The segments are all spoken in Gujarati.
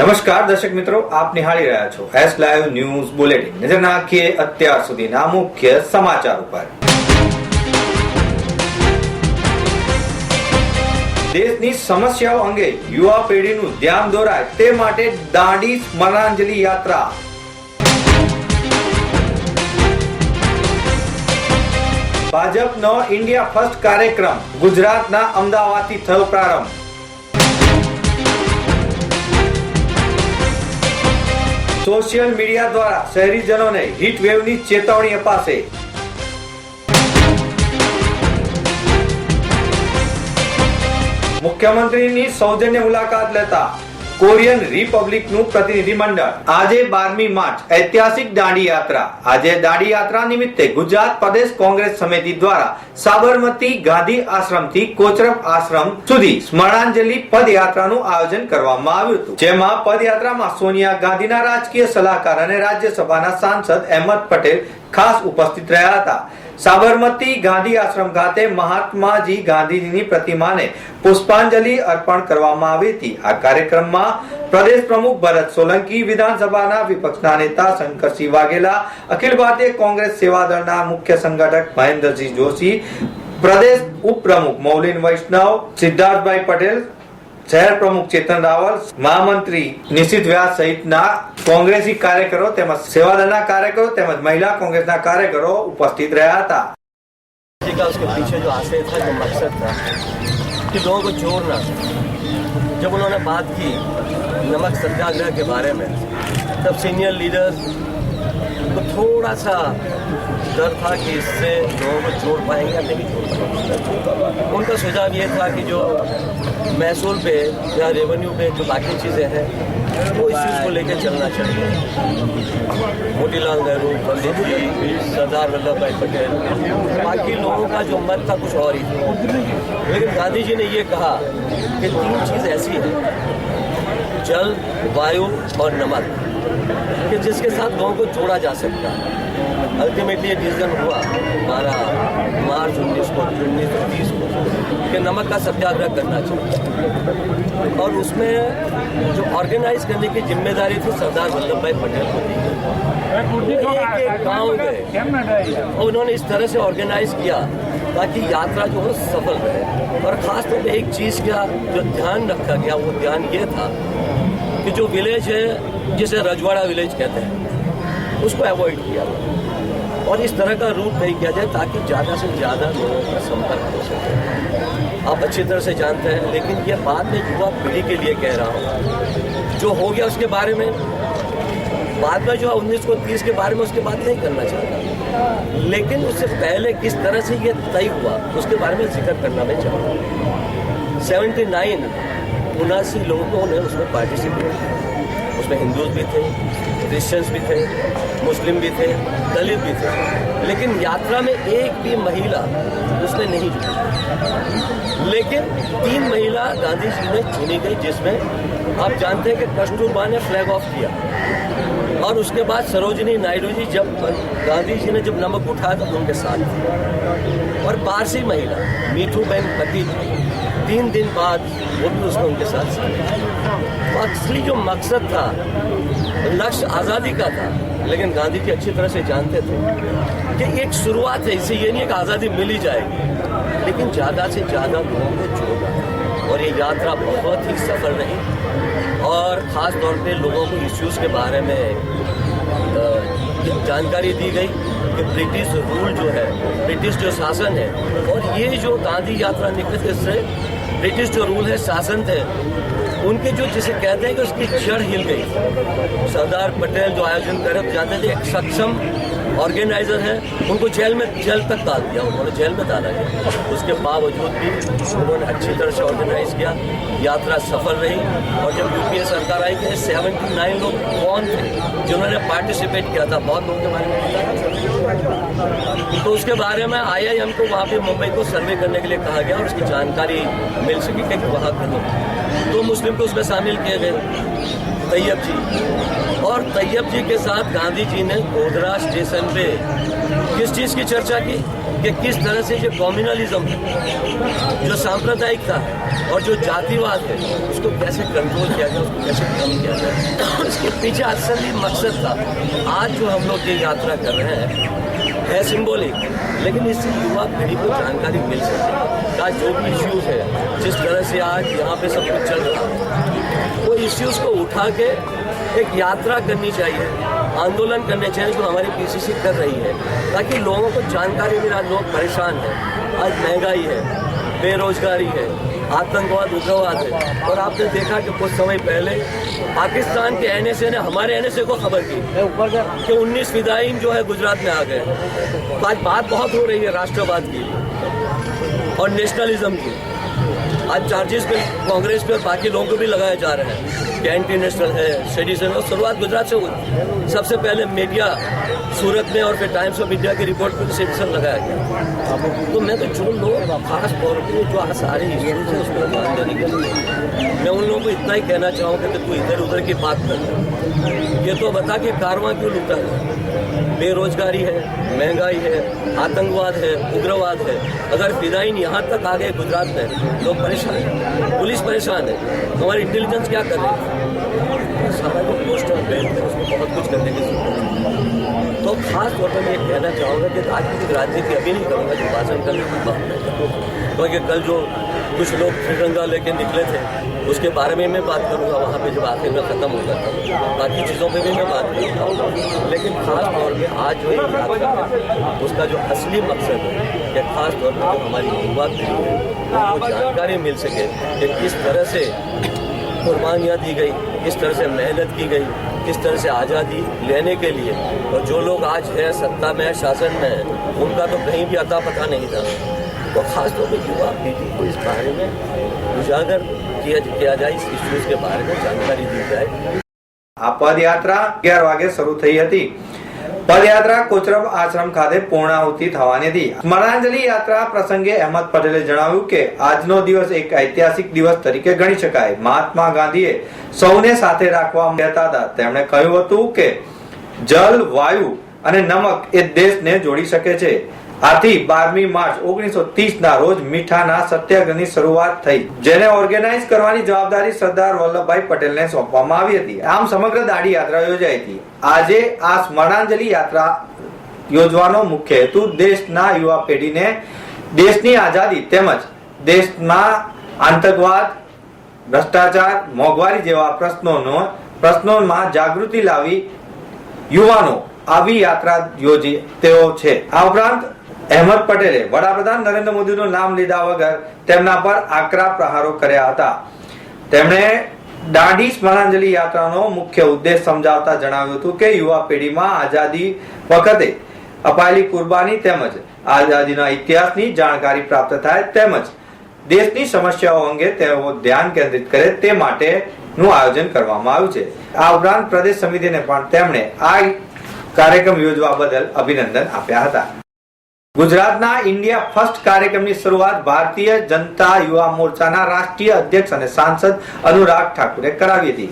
નમસ્કાર દર્શક મિત્રો, આપ નિહાળી રહ્યા છો એસ લાઈવ ન્યૂઝ બુલેટિન નજર નાખીએ અત્યાર સુધીના મુખ્ય સમાચાર ઉપર. દેશની સમસ્યાઓ અંગે યુવા પેઢીનું ધ્યાન દોરાય તે માટે દાંડી સ્મરણાંજલિ યાત્રા. ભાજપનો ઇન્ડિયા ફર્સ્ટ કાર્યક્રમ ગુજરાતના અમદાવાદથી થયો પ્રારંભ. સોશિયલ મીડિયા દ્વારા શહેરીજનોને હીટ વેવની ચેતવણી અપાશે. મુખ્યમંત્રીની સૌજન્ય મુલાકાત લેતા કોરિયન રિપબ્લિકનું પ્રતિનિધિ મંડળ. આજે બારમી માર્ચ, ઐતિહાસિક દાંડી યાત્રા. આજે દાંડી યાત્રા નિમિત્તે ગુજરાત પ્રદેશ કોંગ્રેસ સમિતિ દ્વારા સાબરમતી ગાંધી આશ્રમથી કોચરબ આશ્રમ સુધી સ્મરણાંજલિ પદયાત્રાનું આયોજન કરવામાં આવ્યું હતું. જેમાં પદયાત્રામાં સોનિયા ગાંધીના રાજકીય સલાહકાર અને રાજ્યસભાના સાંસદ અહેમદ પટેલ ખાસ ઉપસ્થિત રહ્યા હતા. સાબરમતી ગાંધી આશ્રમ ખાતે મહાત્માજી ગાંધીજીની પ્રતિમાને પુષ્પાંજલિ અર્પણ કરવામાં આવી હતી. આ કાર્યક્રમમાં પ્રદેશ પ્રમુખ ભરત સોલંકી, વિધાનસભાના વિપક્ષના નેતા શંકરસિંહ વાઘેલા, અખિલ ભારતીય કોંગ્રેસ સેવાદળના મુખ્ય સંગઠક મહેન્દ્રસિંહ જોશી, પ્રદેશ ઉપપ્રમુખ મૌલિન વૈષ્ણવ, સિદ્ધાર્થભાઈ પટેલ શહેર પ્રમુખ ચેતન રાવલ મહામંત્રી નિશિત વ્યાસ સહિતના કોંગ્રેસી કાર્યકરો તેમજ સેવાદળના કાર્યકરો તેમજ મહિલા કોંગ્રેસના કાર્યકરો ઉપસ્થિત રહ્યા હતા जी का उसके पीछे जो आशय था जो मकसद था कि लोगों को जोड़ना जब उन्होंने बात की नमक सत्याग्रह के बारे में तब सीनियर लीडर्स को थोड़ा सा डर था कि इससे लोगों को जोड़ पाएँगे या नहीं जोड़ पाएँगे। उनका सुझाव ये था कि जो महसूल पे या रेवेन्यू पे जो बाकी चीज़ें हैं, वो इस चीज़ को लेकर चलना चाहिए। मोतीलाल नेहरू, पंडित जी, सरदार वल्लभ भाई पटेल, बाकी लोगों का जो मत था कुछ और ही था। लेकिन गांधी जी ने ये कहा कि तीन चीज़ ऐसी है जल वायु और नमक कि जिसके साथ लोगों को जोड़ा जा सकता है। अल्टीमेटली ये डिसीज़न हुआ हमारा मार्च उन्नीस को उन्नीस सौ तीस को कि नमक का सत्याग्रह करना चाहिए। और उसमें जो ऑर्गेनाइज करने की ज़िम्मेदारी थी सरदार वल्लभ भाई पटेल को दी गाँव गए उन्होंने इस तरह से ऑर्गेनाइज किया ताकि यात्रा जो है सफल रहे। और खास तौर पे एक चीज़ का जो ध्यान रखा गया, वो ध्यान ये था कि जो विलेज है, जिसे रजवाड़ा विलेज कहते हैं, उसको अवॉइड किया। और इस तरह का रूट नहीं किया जाए ताकि ज़्यादा से ज़्यादा लोगों का संपर्क हो सके। आप अच्छी तरह से जानते हैं, लेकिन ये बात मैं युवा पीढ़ी के लिए कह रहा हूँ। जो हो गया उसके बारे में, बाद में जो है उन्नीस को तीस के बारे में उसके बात नहीं करना चाहता। लेकिन उससे पहले किस तरह से ये तय हुआ, उसके बारे में ज़िक्र करना मैं चाहता हूँ। सेवेंटी नाइन, उनासी लोगों ने उसमें पार्टिसिपेट किया। उसमें हिंदूज भी थे, क्रिश्चियंस भी थे, मुस्लिम भी थे, दलित भी थे। लेकिन यात्रा में एक भी महिला उसमें नहीं जुड़ी लेकिन तीन महिला गांधी जी ने चुनी गई, जिसमें आप जानते हैं कि कस्तूरबा ने फ्लैग ऑफ़ किया। और उसके बाद सरोजिनी नायडू जी जब गांधी जी ने जब नमक उठाया तो उनके साथ और पारसी महिला मीठू बहन पति तीन दिन बाद वो भी उसमें उनके साथ शामिल असली जो मकसद था, लक्ष्य आज़ादी का था, लेकिन गांधी जी अच्छी तरह से जानते थे कि एक शुरुआत है, इससे ये नहीं कि आज़ादी मिल ही जाएगी। लेकिन ज़्यादा से ज़्यादा लोगों को जोड़ना और ये यात्रा बहुत ही सफल रही। और ख़ास तौर पे लोगों को इश्यूज़ के बारे में जानकारी दी गई कि ब्रिटिश रूल जो है, ब्रिटिश जो शासन है, और ये जो गांधी यात्रा निकली इससे ब्रिटिश जो रूल है, शासन थे, उनके जो जिसे कहते हैं कि उसकी जड़ हिल गई। सरदार पटेल जो आयोजन करे तो जानते थे एक सक्षम ऑर्गेनाइजर हैं, उनको जेल में जेल तक डाल दिया, उन्होंने जेल में डाला गया उसके बावजूद भी उन्होंने अच्छी तरह से ऑर्गेनाइज किया, यात्रा सफल रही, और जब यूपीए सरकार आई थी सेवेंटी नाइन लोग कौन थे जिन्होंने पार्टिसिपेट किया था? बहुत लोगों के बारे में तो उसके बारे में आई आई एम को, वहाँ पे मुंबई को सर्वे करने के लिए कहा गया, और उसकी जानकारी मिल सकी कि वहाँ के लोग दो मुस्लिम को उसमें शामिल किए गए। तैयब जी। और तैयब जी के साथ गांधी जी ने गोधरा स्टेशन पे किस चीज़ की चर्चा की? कि किस तरह से जो कम्युनलिज्म है जो सांप्रदायिकता है और जो जातिवाद है, उसको कैसे कंट्रोल किया जाए, उसको कैसे कम किया जाए? इसके पीछे असली मकसद था। आज जो हम लोग ये यात्रा कर रहे हैं, है सिंबॉलिक लेकिन इससे युवा पीढ़ी को जानकारी मिल सके आज जो भी इश्यूज़ है, जिस तरह से आज यहाँ पे सब कुछ चल रहा है, वो इश्यूज़ को उठा के एक यात्रा करनी चाहिए, आंदोलन करने चाहिए जो हमारी पीसीसी कर रही है, ताकि लोगों को जानकारी मिला, लोग परेशान हैं। आज महँगाई है, बेरोजगारी है, आतंकवाद, उग्रवाद है। और आपने देखा कि कुछ समय पहले पाकिस्तान के एनएसए ने, हमारे एनएसए को खबर की कि 19 फिदाइन जो है गुजरात में आ गए। आज बात बहुत हो रही है राष्ट्रवाद की। और नेशनलिज्म की आज चार्जेस पे कांग्रेस पे और बाकी लोगों को भी लगाए जा रहे हैं कि इंटरनेशनल है सेडिशन और शुरुआत गुजरात से हुई। सबसे पहले मीडिया सूरत में और फिर टाइम्स ऑफ़ इंडिया की रिपोर्ट पर सेडिशन लगाया गया। तो मैं तो जो लोग खास तौर पर जो सारे इश्यूज़ हैं उस ध्यान देने के लिए मैं उन लोगों को इतना ही कहना चाहूँगा कि तू इधर उधर की बात कर। ये तो बता कि कारवां क्यों लुटा है? बेरोजगारी है, महँगाई है, आतंकवाद है, उग्रवाद है। अगर फिदाइन यहाँ तक आ गए गुजरात में, लोग परेशान हैं। पुलिस परेशान है। हमारी इंटेलिजेंस क्या कर रही है? सारा जो पोस्टर बेल है उसको बहुत कुछ करने की ज़रूरत है। तो खास तौर पर मैं ये कहना चाहूँगा कि आज की राजनीति अभी नहीं करूँगा, जो भाषण करने की बात मैं करूँगा क्योंकि कल जो कुछ लोग तिरंगा लेके निकले थे, उसके बारे में मैं बात करूँगा, वहाँ पे जब आखिर में ख़त्म हो जाता है बाकी चीज़ों पे भी मैं बात करूँगा। लेकिन खास तौर पे आज जो ये यात्रा है, उसका जो असली मकसद है कि खास तौर पर हमारी युवा पीढ़ी है, उनको जानकारी मिल सके कि किस तरह से कुर्बानियाँ दी गई किस तरह से मेहनत की गई किस तरह से आज़ादी लेने के लिए और जो लोग आज है सत्ता में है शासन में है उनका तो कहीं भी अता पता नहीं था तो खास तौर पर युवा पीढ़ी को इस बारे में उजागर किया किया जाए इस इश्यूज के बारे में जानकारी दी जाए આ પદયાત્રા અગિયાર વાગે શરૂ થઈ હતી પદયાત્રા કોચરબ આશ્રમ ખાતે પૂર્ણાહુતિ થવાની હતી. સ્મરણાંજલિ યાત્રા પ્રસંગે અહેમદ પટેલે જણાવ્યું કે, આજનો દિવસ એક ઐતિહાસિક દિવસ તરીકે ગણી શકાય. મહાત્મા ગાંધીએ સૌને સાથે રાખવા કહેતા હતા. તેમણે કહ્યું હતું કે, જલ, વાયુ અને નમક એ દેશને જોડી શકે છે. આથી બારમી માર્ચ ઓગણીસો ત્રીસ ના રોજ મીઠાના સત્યાગ્રહની શરૂઆત થઈ. જેને ઓર્ગેનાઇઝ કરવાની જવાબદારી સરદાર વલ્લભભાઈ પટેલને સોંપવામાં આવી હતી. આમ સમગ્ર દાડી યાત્રા યોજાઈ હતી. આજે આ સ્મરણાંજલિ યાત્રા યોજવાનો મુખ્ય હેતુ દેશના યુવા પેઢીને દેશની આઝાદી તેમજ દેશમાં આતંકવાદ, ભ્રષ્ટાચાર, મોંઘવારી જેવા પ્રશ્નોનો પ્રશ્નોમાં જાગૃતિ લાવી યુવાનો આવી યાત્રા યોજી તેઓ છે. આ ઉપરાંત અહેમદ પટેલે વડાપ્રધાન નરેન્દ્ર મોદીનું નામ લીધા વગર તેમના પર આકરા પ્રહારો કર્યા હતા. તેમણે દાંડી સ્મરણાંજલિ યાત્રાનો મુખ્ય ઉદ્દેશ સમજાવતા જણાવ્યું હતું કે યુવા પેઢીમાં આઝાદી વખતે અપાયેલી કુરબાની તેમજ આઝાદીના ઇતિહાસની જાણકારી પ્રાપ્ત થાય તેમજ દેશની સમસ્યાઓ અંગે તેઓ ધ્યાન કેન્દ્રિત કરે તે માટેનું આયોજન કરવામાં આવ્યું છે. આ ઉપરાંત પ્રદેશ સમિતિને પણ તેમણે આ કાર્યક્રમ યોજવા બદલ અભિનંદન આપ્યા હતા. ગુજરાતના ઇન્ડિયા ફર્સ્ટ કાર્યક્રમની શરૂઆત ભારતીય જનતા યુવા મોરચાના રાષ્ટ્રીય અધ્યક્ષ અને સાંસદ અનુરાગ ઠાકુરે કરાવી હતી.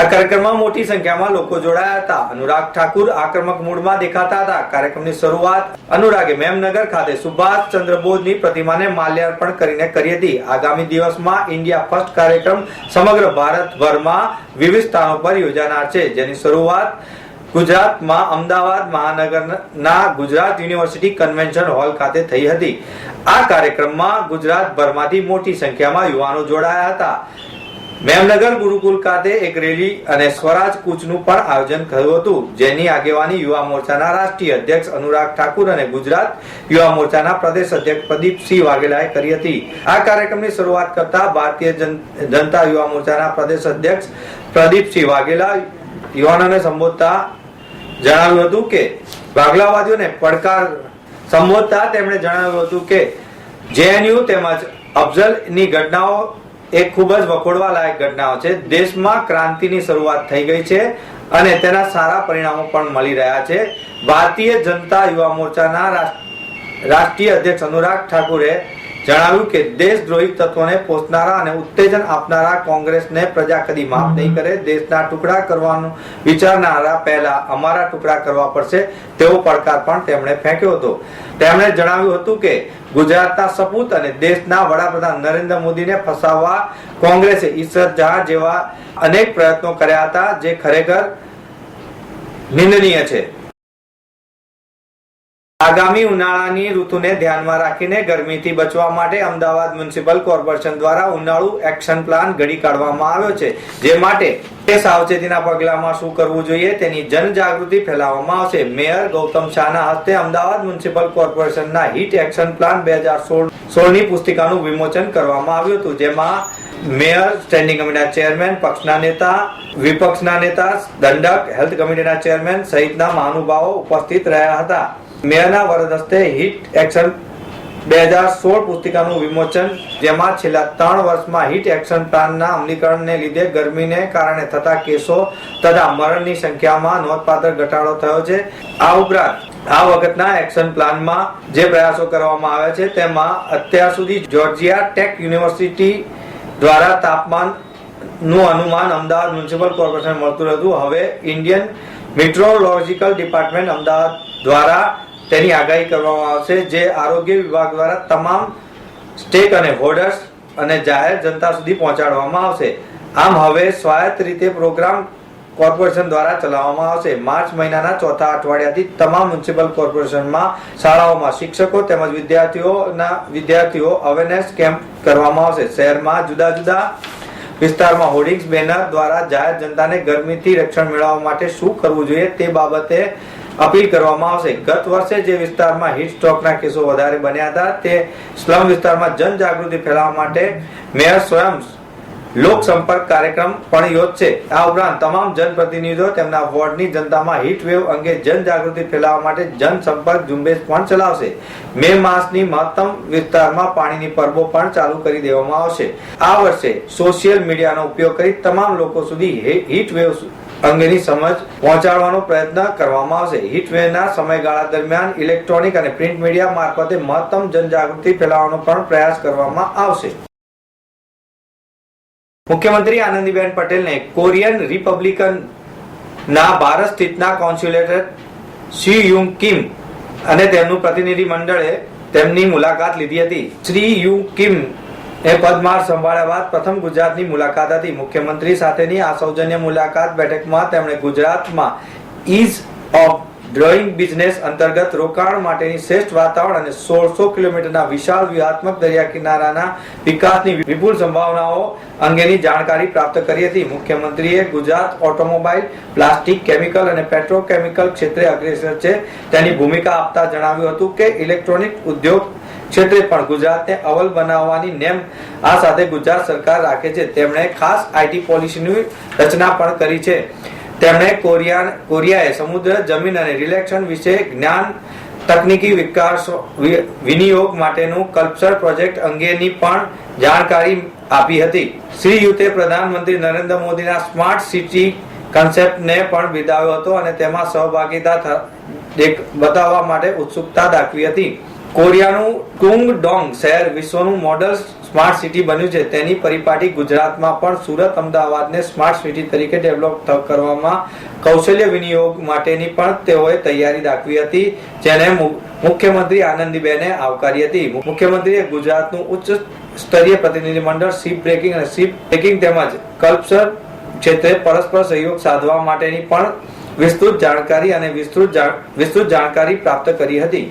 આ કાર્યક્રમમાં મોટી સંખ્યામાં લોકો જોડાયા હતા. અનુરાગ ઠાકુર આક્રમક મૂડમાં દેખાતા હતા. કાર્યક્રમની શરૂઆત અનુરાગે મેમનગર ખાતે સુભાષ ચંદ્ર બોઝની પ્રતિમાને માલ્યાર્પણ કરીને કરી હતી. આગામી દિવસમાં ઇન્ડિયા ફર્સ્ટ કાર્યક્રમ સમગ્ર ભારતભરમાં વિવિધ સ્થાનો પર યોજાનાર છે. જેની શરૂઆત ગુજરાતમાં અમદાવાદ મહાનગરના ગુજરાત યુનિવર્સિટી કન્વેન્શન હોલ ખાતે થઈ હતી. આ કાર્યક્રમમાં ગુજરાતભરમાંથી મોટી સંખ્યામાં યુવાનો જોડાયા હતા. મેમનગર ગુરુકુલ ખાતે એક રેલી અને સ્વરાજ કૂચનું પણ આયોજન થયું હતું, જેની આગેવાની યુવા મોરચાના રાષ્ટ્રીય અધ્યક્ષ અનુરાગ ઠાકુર અને ગુજરાત યુવા મોરચાના પ્રદેશ અધ્યક્ષ પ્રદીપસિંહ વાઘેલાએ કરી હતી. આ કાર્યક્રમની શરૂઆત કરતા ભારતીય જન- જનતા યુવા મોરચાના પ્રદેશ અધ્યક્ષ પ્રદીપસિંહ વાઘેલા યુવાનોને સંબોધતા જણાવ્યું હતું કે ભાગલાવાદીઓને પડકાર સંબોધતા તેમણે જણાવ્યું હતું કે જેએનયુ તેમજ અફઝલની ઘટનાઓ એ ખૂબ જ વખોડવા લાયક ઘટનાઓ છે. દેશમાં ક્રાંતિની શરૂઆત થઈ ગઈ છે અને તેના સારા પરિણામો પણ મળી રહ્યા છે. ભારતીય જનતા યુવા મોરચાના રાષ્ટ્રીય અધ્યક્ષ અનુરાગ ઠાકુરે જણાવ્યું કે દેશદ્રોહી તત્વોને પોષનારા અને ઉત્તેજન આપનારા કોંગ્રેસને પ્રજા કદી માફ નહીં કરે. દેશના ટુકડા કરવાનું વિચારનારા પહેલા અમારા ટુકડા કરવા પડશે તેવો પડકાર પણ તેમણે ફેંક્યો હતો. તેમણે જણાવ્યું હતું કે ગુજરાતના સપૂત અને દેશના વડાપ્રધાન નરેન્દ્ર મોદીને ફસાવવા કોંગ્રેસે ઈશરત જહાં જેવા અનેક પ્રયત્નો કર્યા હતા જે ખરેખર નિંદનીય છે. આગામી ઉનાળાની ઋતુને ધ્યાનમાં રાખીને ગરમીથી બચવા માટે અમદાવાદ મ્યુનિસિપલ કોર્પોરેશન દ્વારા ઉનાળુ એક્શન પ્લાન ઘડી કાઢવામાં આવ્યો છે, જે માટે તે સાવચેતીના પગલામાં શું કરવું જોઈએ તેની જનજાગૃતિ ફેલાવવામાં આવશે. મેયર ગૌતમ શાહના હસ્તે અમદાવાદ મ્યુનિસિપલ કોર્પોરેશનના હીટ એક્શન પ્લાન બે હજાર સોળ સોળની પુસ્તિકાનું વિમોચન કરવામાં આવ્યું હતું, જેમાં મેયર, સ્ટેન્ડિંગ કમિટીના ચેરમેન, પક્ષના નેતા, વિપક્ષના નેતા, દંડક, હેલ્થ કમિટીના ચેરમેન સહિતના મહાનુભાવો ઉપસ્થિત રહ્યા હતા. મેયરના વરદ હસ્તે હિટ એક્શન બે હજાર સોળ પુસ્તિકાનું વિમોચન, જેમાં છેલ્લા ત્રણ વર્ષમાં હિટ એક્શન પ્લાનના અમલીકરણને લીધે ગરમીને કારણે થતા કેસો તથા મરણની સંખ્યામાં નોંધપાત્ર ઘટાડો થયો છે. આ ઉપરાંત, આ વખતના એક્શન પ્લાનમાં જે પ્રયાસો કરવામાં આવ્યા છે, તેમાં અત્યાર સુધી જોર્જિયા ટેક યુનિવર્સિટી દ્વારા તાપમાનનું અનુમાન અમદાવાદ મ્યુનિસિપલ કોર્પોરેશન મળતું હતું. હવે ઇન્ડિયન મેટ્રોલોજીકલ ડિપાર્ટમેન્ટ અમદાવાદ દ્વારા તેની આગાહી કરવામાં આવશે, જે આરોગ્ય વિભાગ દ્વારા તમામ સ્ટેક અને હોર્ડર્સ અને જાહેર જનતા સુધી પહોંચાડવામાં આવશે. આમ હવે સ્વાયત્ત રીતે પ્રોગ્રામ કોર્પોરેશન દ્વારા ચલાવવામાં આવશે. માર્ચ મહિનાના ચોથા અઠવાડિયાથી તમામ મ્યુનિસિપલ કોર્પોરેશનમાં શાળાઓમાં શિક્ષકો તેમજ વિદ્યાર્થીઓના વિદ્યાર્થીઓ અવેરનેસ કેમ્પ કરવામાં આવશે. શહેરમાં જુદા જુદા વિસ્તારમાં હોર્ડિંગ્સ બેનર દ્વારા જાહેર જનતાને ગરમીથી રક્ષણ મેળવવા માટે શું કરવું જોઈએ તે બાબતે અપીલ કરવામાં આવશે. ગત વર્ષે જે વિસ્તારમાં હીટ સ્ટ્રોકના કેસો વધારે બન્યા હતા, તે સ્લમ વિસ્તારમાં જનજાગૃતિ ફેલાવવા માટે મેયર સ્વયં લોક સંપર્ક કાર્યક્રમ પણ યોજશે. આ ઉપરાંત તમામ જનપ્રતિનિધિઓ તેમના વોર્ડની જનતામાં હીટ વેવ અંગે જનજાગૃતિ ફેલાવવા માટે જનસંપર્ક ઝુંબેશ પણ ચલાવશે. મે માસની મહત્તમ વિસ્તારમાં પાણીની પરબો પણ ચાલુ કરી દેવામાં આવશે. આ વર્ષે સોશિયલ મીડિયાનો ઉપયોગ કરી તમામ લોકો સુધી હીટ વેવ અંગેની સમજ પહોંચાડવાનો પ્રયત્ન કરવામાં આવશે. હીટવેના સમયગાળા દરમિયાન ઇલેક્ટ્રોનિક અને પ્રિન્ટ મીડિયા મારફતે મહત્તમ જનજાગૃતિ ફેલાવવાનો પણ પ્રયાસ કરવામાં આવશે. મુખ્યમંત્રી આનંદીબેન પટેલને કોરિયન રિપબ્લિકન ના ભારત સ્થિતના કોન્સ્યુલેટર શ્રી યુંગ કિમ અને તેમનું પ્રતિનિધિ મંડળે તેમની મુલાકાત લીધી હતી. શ્રી યુ કિમ એ પદમાર સંભાળ્યા બાદ પ્રથમ ગુજરાતની મુલાકાત હતી. મુખ્યમંત્રી સાથેની આ સૌજન્ય મુલાકાત બેઠકમાં તેમણે ગુજરાતમાં ઇઝ ઓફ ડ્રોઈંગ બિઝનેસ અંતર્ગત રોકાણ માટેની શ્રેષ્ઠ વાતાવરણ અને સોળસો કિલોમીટરના વિશાળ વ્યૂહાત્મક દરિયા કિનારાના વિકાસની વિપુલ સંભાવનાઓ અંગેની જાણકારી પ્રાપ્ત કરી હતી. મુખ્યમંત્રીએ ગુજરાત ઓટોમોબાઈલ પ્લાસ્ટિક, કેમિકલ અને પેટ્રોકેમિકલ ક્ષેત્રે અગ્રેસર છે. તેની ભૂમિકા આપતા જણાવ્યું હતું કે ઇલેક્ટ્રોનિક ઉદ્યોગ ક્ષેત્રે પણ ગુજરાતને અવલ બનાવવાની નેમ આ સાથે ગુજરાત સરકાર રાખે છે. તેમણે ખાસ આઈટી પોલિસીની રચના પણ કરી છે. તેમણે કોરિયા કોરિયાએ સમુદ્ર, જમીન અને રિલેક્શન વિશે જ્ઞાન, તકનીકી વિકાસ વિનિયોગ માટેનું કલ્પસર પ્રોજેક્ટ અંગેની પણ જાણકારી આપી હતી. શ્રી યુતે પ્રધાનમંત્રી નરેન્દ્ર મોદીના સ્માર્ટ સિટી કન્સેપ્ટને પણ બિરદાવ્યો હતો અને તેમાં સહભાગીતા બતાવવા માટે ઉત્સુકતા દાખવી હતી. કોરિયાનું ટુંગ ડોંગ શહેર વિશ્વનું મોડલ સ્માર્ટ સિટી બન્યું છે. તેની પરિપાટી ગુજરાતમાં પણ સુરત, અમદાવાદને સ્માર્ટ સિટી તરીકે ડેવલપ કરવામાં કૌશલ્ય વિનિયોગ માટેની પણ તેઓએ તૈયારી દાખવી હતી, જેને મુખ્યમંત્રી આનંદીબેને આવકારી હતી. મુખ્યમંત્રીએ ગુજરાતનું ઉચ્ચ સ્તરીય પ્રતિનિધિમંડળ શિપ બ્રેકિંગ અને શિપ બ્રેકિંગ તેમજ કલ્પસર ક્ષેત્રે પરસ્પર સહયોગ સાધવા માટેની પણ વિસ્તૃત જાણકારી અને વિસ્તૃત વિસ્તૃત જાણકારી પ્રાપ્ત કરી હતી.